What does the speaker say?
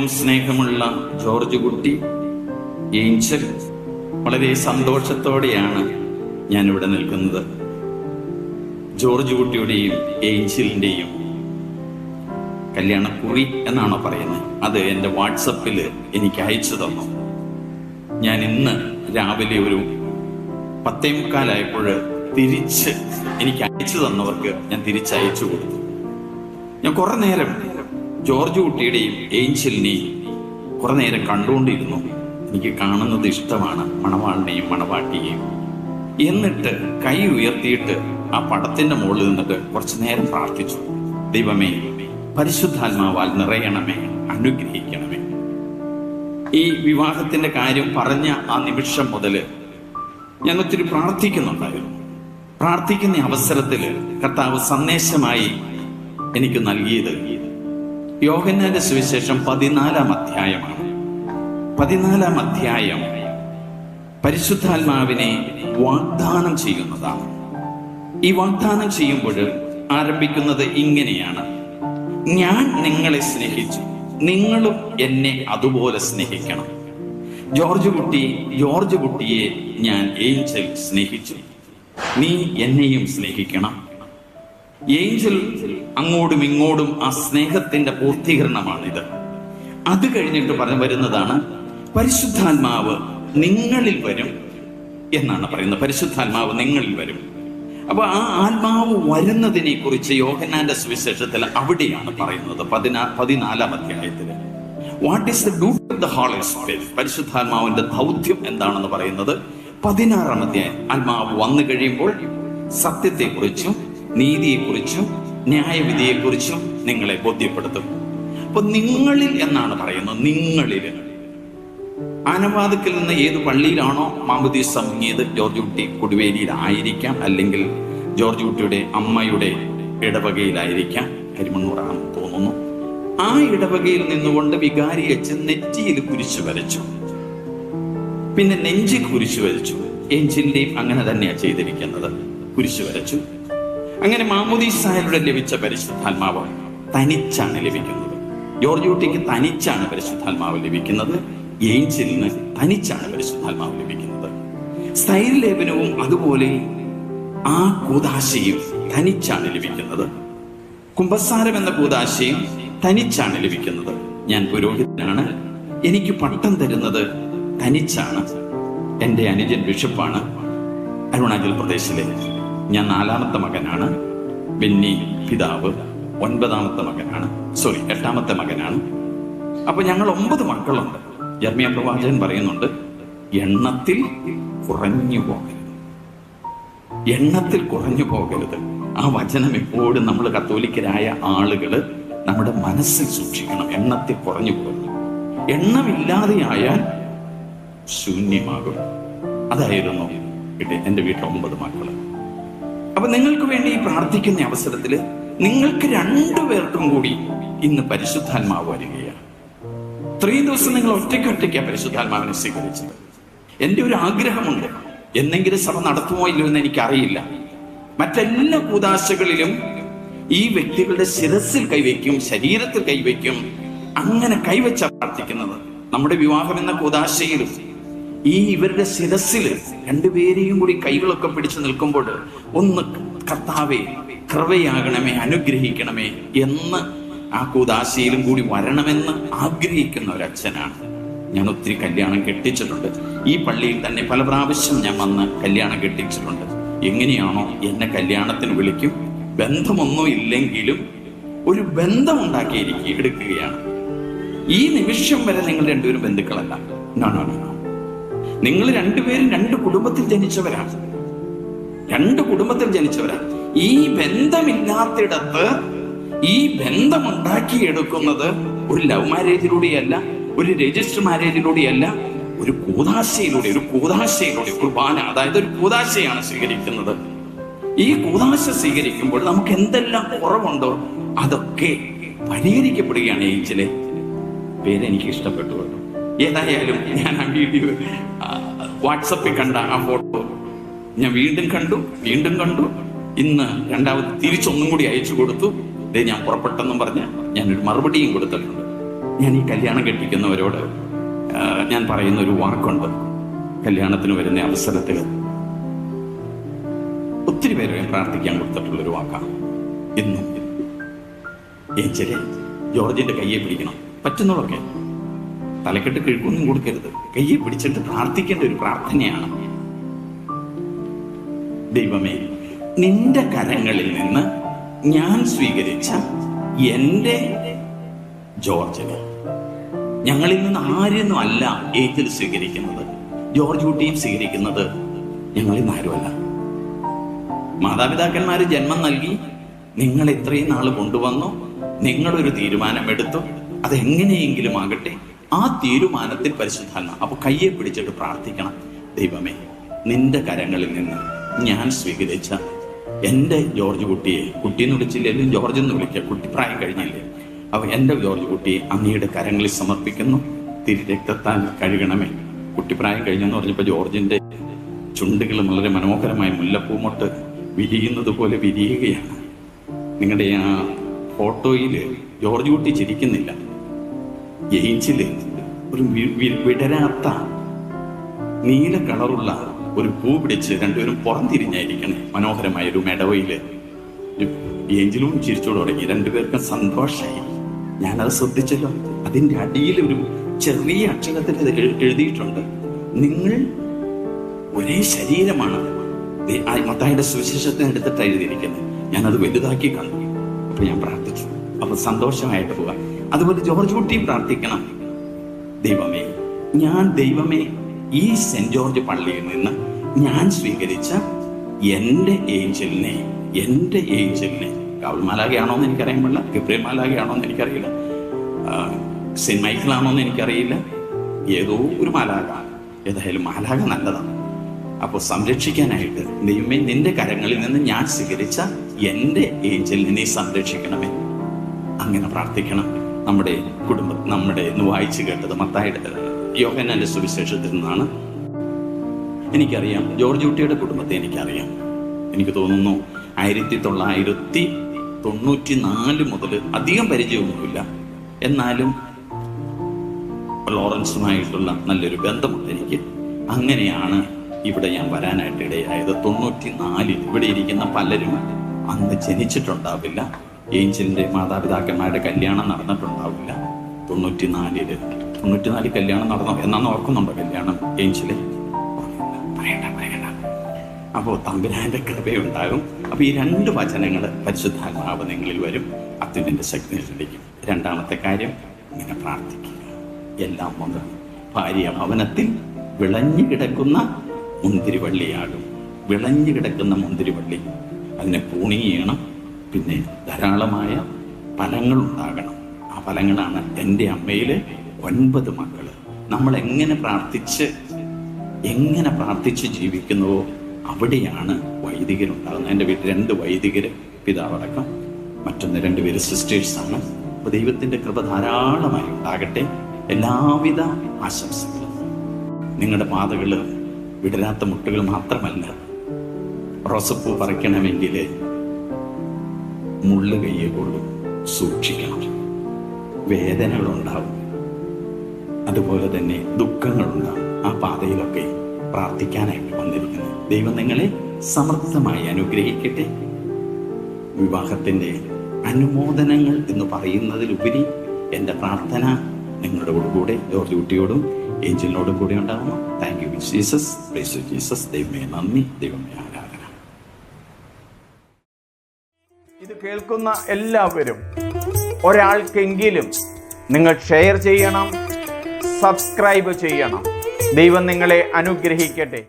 ഏറ്റവും സ്നേഹമുള്ള ജോർജ് കുട്ടി ഏഞ്ചൽ വളരെ സന്തോഷത്തോടെയാണ് ഞാൻ ഇവിടെ നിൽക്കുന്നത്. ജോർജ് കുട്ടിയുടെയും ഏഞ്ചലിന്റെയും കല്യാണക്കുറി എന്നാണോ പറയുന്നത്? അത് എന്റെ വാട്സപ്പിൽ എനിക്ക് അയച്ചു തന്നു. ഞാൻ ഇന്ന് രാവിലെ ഒരു പത്തേ മുക്കാലായപ്പോൾ തിരിച്ച് എനിക്ക് അയച്ചു തന്നവർക്ക് ഞാൻ തിരിച്ചയച്ചു കൊടുത്തു. ഞാൻ കുറെ നേരം ജോർജ് കുട്ടിയുടെയും ഏഞ്ചലിനെയും കുറെ നേരം കണ്ടുകൊണ്ടിരുന്നു. എനിക്ക് കാണുന്നത് ഇഷ്ടമാണ് മണവാളിനെയും മണവാട്ടിയെയും. എന്നിട്ട് കൈ ഉയർത്തിയിട്ട് ആ പടത്തിന്റെ മുകളിൽ നിന്നിട്ട് കുറച്ചു നേരം പ്രാർത്ഥിച്ചു. ദൈവമേ പരിശുദ്ധാത്മാവാൽ നിറയണമേ അനുഗ്രഹിക്കണമേ. ഈ വിവാഹത്തിന്റെ കാര്യം പറഞ്ഞ ആ നിമിഷം മുതൽ ഞാൻ ഒത്തിരി പ്രാർത്ഥിക്കുന്നുണ്ടായിരുന്നു. പ്രാർത്ഥിക്കുന്ന അവസരത്തിൽ കർത്താവ് സന്ദേശമായി എനിക്ക് നൽകിയത് യോഹന്നാന്റെ സുവിശേഷം പതിനാലാം അധ്യായമാണ്. പതിനാലാം അധ്യായം പരിശുദ്ധാത്മാവിനെ വാഗ്ദാനം ചെയ്യുന്നതാണ്. ഈ വാഗ്ദാനം ചെയ്യുമ്പോൾ ആരംഭിക്കുന്നത് ഇങ്ങനെയാണ്. ഞാൻ നിങ്ങളെ സ്നേഹിച്ചു. നിങ്ങളും എന്നെ അതുപോലെ സ്നേഹിക്കണം. ജോർജ് കുട്ടി ജോർജ് കുട്ടിയെ ഞാൻ ഏഞ്ചൽ സ്നേഹിച്ചു. നീ എന്നെയും സ്നേഹിക്കണം. ഏഞ്ചൽ അങ്ങോട്ടും ഇങ്ങോട്ടും ആ സ്നേഹത്തിന്റെ പൂർത്തീകരണമാണിത്. അത് കഴിഞ്ഞിട്ട് പറഞ്ഞു വരുന്നതാണ് പരിശുദ്ധാത്മാവ് നിങ്ങളിൽ വരും എന്നാണ് പറയുന്നത്. പരിശുദ്ധാത്മാവ് നിങ്ങളിൽ വരും. അപ്പൊ ആ ആത്മാവ് വരുന്നതിനെ കുറിച്ച് യോഹനാന്റെ സുവിശേഷത്തിൽ അവിടെയാണ് പറയുന്നത് പതിനാ പതിനാലാം അധ്യായത്തിൽ. What is the duty of the holy spirit പരിശുദ്ധാത്മാവിന്റെ ദൗത്യം എന്താണെന്ന് പറയുന്നത് പതിനാറാം അധ്യായം. ആത്മാവ് വന്നു കഴിയുമ്പോൾ സത്യത്തെക്കുറിച്ചും നീതിയെക്കുറിച്ചും ന്യായവിധിയെക്കുറിച്ചും നിങ്ങളെ ബോധ്യപ്പെടുത്തും. അപ്പൊ നിങ്ങളിൽ എന്നാണ് പറയുന്നത്? നിങ്ങളിൽ. ആനവാദത്തിൽ നിന്ന് ഏത് പള്ളിയിലാണോ മാമുദി സംഗീത് ജോർജ് കുട്ടി കൊടുവേലിയിലായിരിക്കാം അല്ലെങ്കിൽ ജോർജ് കുട്ടിയുടെ അമ്മയുടെ ഇടവകയിലായിരിക്കാം. കരിമണ്ണൂറാണെന്ന് തോന്നുന്നു. ആ ഇടവകയിൽ നിന്നുകൊണ്ട് വികാരി അച്ഛൻ നെറ്റിയിൽ കുരിശു വരച്ചു. പിന്നെ നെഞ്ചിൽ കുരിശു വരച്ചു. എഞ്ചിന്റെയും അങ്ങനെ തന്നെയാണ് ചെയ്തിരിക്കുന്നത്. കുരിശു വരച്ചു. അങ്ങനെ മാമുദീസായുടെ ലഭിച്ച പരിശുദ്ധാത്മാവ് തനിച്ചാണ് ലഭിക്കുന്നത്. ജോർജ് കുട്ടിക്ക് തനിച്ചാണ് പരിശുദ്ധാത്മാവ് ലഭിക്കുന്നത്. ഏഞ്ചലിന് തനിച്ചാണ് പരിശുദ്ധാത്മാവ് ലഭിക്കുന്നത്. സ്ഥൈര്യലേപനവും അതുപോലെ ആ കൂതാശയും തനിച്ചാണ് ലഭിക്കുന്നത്. കുംഭസാരം എന്ന കൂതാശയും തനിച്ചാണ് ലഭിക്കുന്നത്. ഞാൻ പുരോഹിതനാണ്. എനിക്ക് പട്ടം തരുന്നത് തനിച്ചാണ്. എന്റെ അനുജൻ ബിഷപ്പാണ് അരുണാചൽ പ്രദേശിലെ ഞാൻ നാലാമത്തെ മകനാണ്. ബെന്നി പിതാവ് ഒൻപതാമത്തെ മകനാണ്. സോറി എട്ടാമത്തെ മകനാണ്. അപ്പൊ ഞങ്ങൾ ഒമ്പത് മക്കളുണ്ട്. ജർമ്മിയ പ്രവാചകൻ പറയുന്നുണ്ട് എണ്ണത്തിൽ കുറഞ്ഞു പോകരുത്. എണ്ണത്തിൽ കുറഞ്ഞു പോകരുത്. ആ വചനം എപ്പോഴും നമ്മൾ കത്തോലിക്കരായ ആളുകൾ നമ്മുടെ മനസ്സിൽ സൂക്ഷിക്കണം. എണ്ണത്തിൽ കുറഞ്ഞു പോകരുത്. എണ്ണമില്ലാതെയായാൽ ശൂന്യമാകും. അതായിരുന്നു എന്റെ വീട്ടിൽ ഒമ്പത് മക്കൾ. അപ്പൊ നിങ്ങൾക്ക് വേണ്ടി പ്രാർത്ഥിക്കുന്ന അവസരത്തിൽ നിങ്ങൾക്ക് രണ്ടുപേർക്കും കൂടി ഇന്ന് പരിശുദ്ധാത്മാവ് വരികയാണ്. ഇത്രയും ദിവസം നിങ്ങൾ ഒറ്റയ്ക്ക് ഒറ്റയ്ക്കാ പരിശുദ്ധാത്മാവിനെ സ്വീകരിച്ചത്. എന്റെ ഒരു ആഗ്രഹമുണ്ട്. എന്നെങ്കിലും സഭ നടത്തുമോ ഇല്ലോ എന്ന് എനിക്കറിയില്ല. മറ്റെല്ലാ കൂതാശകളിലും ഈ വ്യക്തികളുടെ ശിരസിൽ കൈവയ്ക്കും ശരീരത്തിൽ കൈവയ്ക്കും അങ്ങനെ കൈവച്ച പ്രാർത്ഥിക്കുന്നത്. നമ്മുടെ വിവാഹം എന്ന കൂതാശയിലും ഈ ഇവരുടെ ശിരസിൽ രണ്ടുപേരെയും കൂടി കൈകളൊക്കെ പിടിച്ചു നിൽക്കുമ്പോൾ ഒന്ന് കർത്താവെ കൃപയാകണമേ അനുഗ്രഹിക്കണമേ എന്ന് ആ കൂതാശയിലും കൂടി വരണമെന്ന് ആഗ്രഹിക്കുന്ന ഒരച്ഛനാണ്. ഞാൻ ഒത്തിരി കല്യാണം കെട്ടിച്ചിട്ടുണ്ട്. ഈ പള്ളിയിൽ തന്നെ പല പ്രാവശ്യം ഞാൻ വന്ന് കല്യാണം കെട്ടിച്ചിട്ടുണ്ട്. എങ്ങനെയാണോ എന്നെ കല്യാണത്തിന് വിളിക്കും. ബന്ധമൊന്നും ഇല്ലെങ്കിലും ഒരു ബന്ധം ഉണ്ടാക്കിയിരിക്കുക എടുക്കുകയാണ് ഈ നിമിഷം വരെ നിങ്ങൾ രണ്ടുപേരും ബന്ധുക്കളല്ല. നാണോ നോ നോ നോ. നിങ്ങൾ രണ്ടുപേരും രണ്ട് കുടുംബത്തിൽ ജനിച്ചവരാണ്. രണ്ട് കുടുംബത്തിൽ ജനിച്ചവരാണ്. ഈ ബന്ധമില്ലാത്തിടത്ത് ഈ ബന്ധം ഉണ്ടാക്കിയെടുക്കുന്നത് ഒരു ലവ് മാരേജിലൂടെയല്ല ഒരു രജിസ്റ്റർ മാരേജിലൂടെയല്ല ഒരു കൂതാശയിലൂടെ ഒരു കൂതാശയിലൂടെ കുർബാന അതായത് ഒരു കൂതാശയാണ് സ്വീകരിക്കുന്നത്. ഈ കൂതാശ സ്വീകരിക്കുമ്പോൾ നമുക്ക് എന്തെല്ലാം കുറവുണ്ടോ അതൊക്കെ പരിഹരിക്കപ്പെടുകയാണ് ഏഞ്ചലെ. പേരെനിക്ക് ഇഷ്ടപ്പെട്ടു കേട്ടോ ഏതായാലും ഞാൻ ആ വീഡിയോ വാട്സപ്പിൽ കണ്ട ആ ഫോട്ടോ ഞാൻ വീണ്ടും കണ്ടു വീണ്ടും കണ്ടു. ഇന്ന് രണ്ടാമത് തിരിച്ചൊന്നും കൂടി അയച്ചു കൊടുത്തു. ദേ ഞാൻ പുറപ്പെട്ടെന്നും പറഞ്ഞ് ഞാനൊരു മറുപടിയും കൊടുത്തിട്ടുണ്ട്. ഞാൻ ഈ കല്യാണം കെട്ടിക്കുന്നവരോട് ഞാൻ പറയുന്ന ഒരു വാക്കുണ്ട്. കല്യാണത്തിന് വരുന്ന അവസരത്തിൽ ഒത്തിരി പേര് ഞാൻ പ്രാർത്ഥിക്കാൻ കൊടുത്തിട്ടുള്ള ഒരു വാക്കാണ്. എന്നും ഏച്ചരെ ജോർജിന്റെ കയ്യെ പിടിക്കണം. പറ്റുന്നതൊക്കെ. തലക്കെട്ട് കിഴക്കൊന്നും കൊടുക്കരുത്. കയ്യെ പിടിച്ചിട്ട് പ്രാർത്ഥിക്കേണ്ട ഒരു പ്രാർത്ഥനയാണ്. ദൈവമേ നിന്റെ കരങ്ങളിൽ നിന്ന് ഞാൻ സ്വീകരിച്ച എന്റെ ജോർജിന് ഞങ്ങളിൽ നിന്ന് ആരെയൊന്നും അല്ല ഏറ്റിൽ സ്വീകരിക്കുന്നത്. ജോർജ് കുട്ടിയും സ്വീകരിക്കുന്നത് ഞങ്ങളിൽ നിന്ന് ആരുമല്ല. മാതാപിതാക്കന്മാർ ജന്മം നൽകി നിങ്ങൾ ഇത്രയും നാൾ കൊണ്ടുവന്നു. നിങ്ങളൊരു തീരുമാനമെടുത്തു. അതെങ്ങനെയെങ്കിലും ആകട്ടെ. ആ തീരുമാനത്തിൽ പരിശുദ്ധാത്മ അപ്പൊ കയ്യെ പിടിച്ചിട്ട് പ്രാർത്ഥിക്കണം. ദൈവമേ നിന്റെ കരങ്ങളിൽ നിന്ന് ഞാൻ സ്വീകരിച്ച എന്റെ ജോർജ് കുട്ടിയെ കുട്ടി എന്ന് വിളിച്ചില്ലെങ്കിലും ജോർജ് എന്ന് വിളിക്കുക കുട്ടി പ്രായം കഴിഞ്ഞില്ലേ? അപ്പൊ എന്റെ ജോർജ് കുട്ടിയെ അങ്ങയുടെ കരങ്ങളിൽ സമർപ്പിക്കുന്നു. തിരി രക്തത്താൽ കഴുകണമേ കുട്ടിപ്രായം കഴിഞ്ഞെന്ന് പറഞ്ഞപ്പോൾ ജോർജിന്റെ ചുണ്ടുകൾ വളരെ മനോഹരമായി മുല്ലപ്പൂമൊട്ട് വിരിയുന്നത് പോലെ വിരിയുകയാണ്. നിങ്ങളുടെ ആ ഫോട്ടോയിൽ ജോർജ് കുട്ടി ചിരിക്കുന്നില്ല. ഏഞ്ചിൽ ഒരു വിടരാത്ത നീല കളറുള്ള ഒരു പൂ പിടിച്ച് രണ്ടുപേരും പുറംതിരിഞ്ഞായിരിക്കണേ മനോഹരമായ ഒരു മെടവയിൽ. ഏഞ്ചിലും ചിരിച്ചോട് തുടങ്ങി രണ്ടുപേർക്കും സന്തോഷമായി ഞാനത് ശ്രദ്ധിച്ചല്ലോ. അതിന്റെ അടിയിൽ ഒരു ചെറിയ അക്ഷരത്തിൽ എഴുതിയിട്ടുണ്ട്. നിങ്ങൾ ഒരേ ശരീരമാണ് മത്തായുടെ സുവിശേഷത്തിന് എടുത്തിട്ട് എഴുതിയിരിക്കുന്നത്. ഞാനത് വലുതാക്കി കണ്ടു അപ്പൊ ഞാൻ പ്രാർത്ഥിച്ചു. അപ്പൊ സന്തോഷമായിട്ട് പോകാം. അതുപോലെ ജോർജ് കുട്ടി പ്രാർത്ഥിക്കണം. ദൈവമേ ഞാൻ ദൈവമേ ഈ സെന്റ് ജോർജ് പള്ളിയിൽ നിന്ന് ഞാൻ സ്വീകരിച്ച എന്റെ ഏഞ്ചലിനെ എന്റെ ഏഞ്ചലിനെ കാവൽ എന്ന് എനിക്കറിയാൻ പാടില്ല ഗബ്രിയൽ എന്ന് എനിക്കറിയില്ല സെന്റ് മൈക്കിളാണോ എന്ന് എനിക്കറിയില്ല ഏതോ ഒരു മാലാക ഏതായാലും മാലാക നല്ലതാണ്. അപ്പോൾ സംരക്ഷിക്കാനായിട്ട് ദൈവമേ നിന്റെ കരങ്ങളിൽ നിന്ന് ഞാൻ സ്വീകരിച്ച എന്റെ ഏഞ്ചലിനെ സംരക്ഷിക്കണമേ. അങ്ങനെ പ്രാർത്ഥിക്കണം. നമ്മുടെ കുടുംബം നമ്മുടെ ഇന്ന് വായിച്ചു കേട്ടത് മത്തായുടെ യോഹനാന്റെ സുവിശേഷത്തിൽ നിന്നാണ്. എനിക്കറിയാം ജോർജ് കുട്ടിയുടെ കുടുംബത്തെ എനിക്കറിയാം. എനിക്ക് തോന്നുന്നു ആയിരത്തി തൊള്ളായിരത്തി തൊണ്ണൂറ്റി നാല് മുതൽ അധികം പരിചയമൊന്നുമില്ല. എന്നാലും ലോറൻസുമായിട്ടുള്ള നല്ലൊരു ബന്ധമുണ്ട് എനിക്ക്. അങ്ങനെയാണ് ഇവിടെ ഞാൻ വരാനായിട്ട് ഇടയായത്. തൊണ്ണൂറ്റി നാലിൽ ഇവിടെ ഇരിക്കുന്ന പലരും അന്ന് ജനിച്ചിട്ടുണ്ടാവില്ല. ഏഞ്ചലിന്റെ മാതാപിതാക്കന്മാരുടെ കല്യാണം നടന്നിട്ടുണ്ടാവില്ല. തൊണ്ണൂറ്റി നാലിൽ തൊണ്ണൂറ്റി നാലിൽ കല്യാണം നടന്നോ. എന്നാന്ന് ഓർക്കുന്നുണ്ടോ കല്യാണം? ഏഞ്ചിൽ. പറയണ്ട അപ്പോൾ തമ്പുരാന്റെ കൃപയുണ്ടാകും. അപ്പോൾ ഈ രണ്ട് വചനങ്ങൾ പരിശുദ്ധാത്മാവ് നിങ്ങളിൽ വരും. അത്യുവിന്റെ ശക്തി ലഭിക്കും രണ്ടാമത്തെ കാര്യം ഇങ്ങനെ പ്രാർത്ഥിക്കുക. എല്ലാം ഒന്ന് ഭാര്യ ഭവനത്തിൽ വിളഞ്ഞു കിടക്കുന്ന മുന്തിരിവള്ളിയാകും വിളഞ്ഞു കിടക്കുന്ന മുന്തിരിവള്ളി. അതിനെ പൂണി ചെയ്യണം പിന്നെ ധാരാളമായ ഫലങ്ങൾ ഉണ്ടാകണം ആ ഫലങ്ങളാണ് എന്റെ അമ്മയിലെ ഒൻപത് മക്കൾ നമ്മൾ എങ്ങനെ പ്രാർത്ഥിച്ച് എങ്ങനെ പ്രാർത്ഥിച്ച് ജീവിക്കുന്നുവോ അവിടെയാണ് വൈദികരുണ്ടാകുന്നത്. എന്റെ വീട്ടിൽ രണ്ട് വൈദികർ പിതാവടക്കം മറ്റൊന്ന് രണ്ടുപേര് സിസ്റ്റേഴ്സാണ് അപ്പൊ ദൈവത്തിന്റെ കൃപ ധാരാളമായി ഉണ്ടാകട്ടെ. എല്ലാവിധ ആശംസകളും. നിങ്ങളുടെ പാതകൾ വിടരാത്ത മുട്ടുകൾ മാത്രമല്ല റോസപ്പൂ പറിക്കണമെങ്കിൽ മുള്ളു കയ്യെ കൊള്ളും സൂക്ഷിക്കണം. വേദനകളുണ്ടാവും. അതുപോലെ തന്നെ ദുഃഖങ്ങളുണ്ടാവും. ആ പാതയിലൊക്കെ പ്രാർത്ഥിക്കാനായിട്ട് വന്നിരിക്കുന്നത് ദൈവം നിങ്ങളെ സമൃദ്ധമായി അനുഗ്രഹിക്കട്ടെ. വിവാഹത്തിന്റെ അനുമോദനങ്ങൾ എന്ന് പറയുന്നതിലുപരി എന്റെ പ്രാർത്ഥന നിങ്ങളുടെ കൂടെ ജോർജ് കുട്ടിയോടും ഏഞ്ചലിനോടും കൂടെ ഉണ്ടാകുന്നു താങ്ക് യു ജീസസ് ജീസസ് ദൈവമേ നന്ദി. ദൈവമേ ആരാധന. ഇത് കേൾക്കുന്ന എല്ലാവരും ഒരാൾക്കെങ്കിലും നിങ്ങൾ ഷെയർ ചെയ്യണം സബ്സ്ക്രൈബ് ചെയ്യണം. ദൈവം നിങ്ങളെ അനുഗ്രഹിക്കട്ടെ.